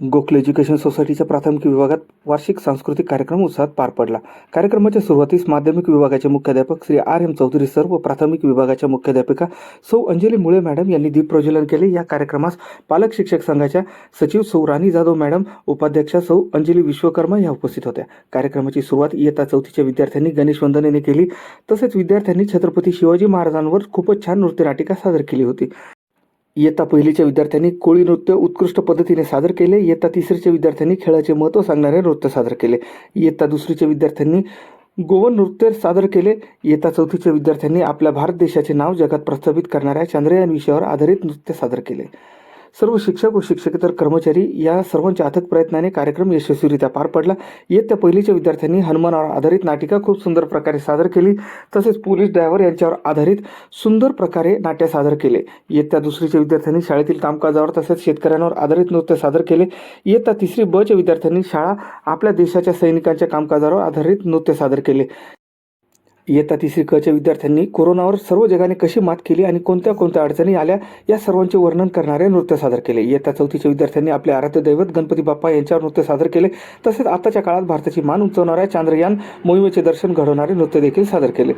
Gokhale education सोसायटीच्या प्राथमिक विभागात वार्षिक सांस्कृतिक कार्यक्रम उत्साहात पार पडला. कार्यक्रमाच्या सुरुवातीस माध्यमिक विभागाचे मुख्याध्यापक Shri R M Chaudhari sir व प्राथमिक विभागाच्या मुख्याध्यापिका सौ अंजली मुळे मॅडम यांनी दीप प्रज्वलन केले. या कार्यक्रमास पालक शिक्षक संघाच्या सचिव सौ राणी जाधव मॅडम उपाध्यक्षा सौ अंजली विश्वकर्मा या उपस्थित होत्या. कार्यक्रमाची सुरुवात इयत्ता चौथीच्या विद्यार्थ्यांनी गणेश वंदनेने केली. तसेच विद्यार्थ्यांनी छत्रपती शिवाजी महाराजांवर खूपच छान नृत्यनाटिका सादर केली होती. इयत्ता पहिलीच्या विद्यार्थ्यांनी कोळी नृत्य उत्कृष्ट पद्धतीने सादर केले. इयत्ता तिसरीच्या विद्यार्थ्यांनी खेळाचे महत्त्व सांगणारे नृत्य सादर केले. इयत्ता दुसरीच्या विद्यार्थ्यांनी गोवन नृत्य सादर केले. इयत्ता चौथीच्या विद्यार्थ्यांनी आपल्या भारत देशाचे नाव जगात प्रस्थापित करणाऱ्या चांद्रयान विषयावर आधारित नृत्य सादर केले. सर्व शिक्षक व शिक्षकेतर कर्मचारी या सर्वांच्या अथक प्रयत्नाने कार्यक्रम यशस्वीरित्या पार पडला. इयत्ता पहिलीच्या विद्यार्थ्यांनी हनुमानावर आधारित नाटिका खूप सुंदर प्रकारे सादर केली. तसेच पोलीस ड्रायव्हर यांच्यावर आधारित सुंदर प्रकारे नाट्य सादर केले. इयत्ता दुसरीच्या विद्यार्थ्यांनी शाळेतील कामकाजावर तसेच शेतकऱ्यांवर आधारित नृत्य सादर केले. इयत्ता तिसरी बच्या विद्यार्थ्यांनी शाळा आपल्या देशाच्या सैनिकांच्या कामकाजावर आधारित नृत्य सादर केले. इयत्ता तिसरी कच्या विद्यार्थ्यांनी कोरोनावर सर्व जगाने कशी मात केली आणि कोणत्या कोणत्या अडचणी आल्या या सर्वांचे वर्णन करणारे नृत्य सादर केले. इयत्ता चौथीच्या विद्यार्थ्यांनी आपले आराध्य दैवत गणपती बाप्पा यांच्यावर नृत्य सादर केले. तसेच आताच्या काळात भारताची मान उंचवणाऱ्या चांद्रयान मोहिमेचे दर्शन घडवणारे नृत्य देखील सादर केले.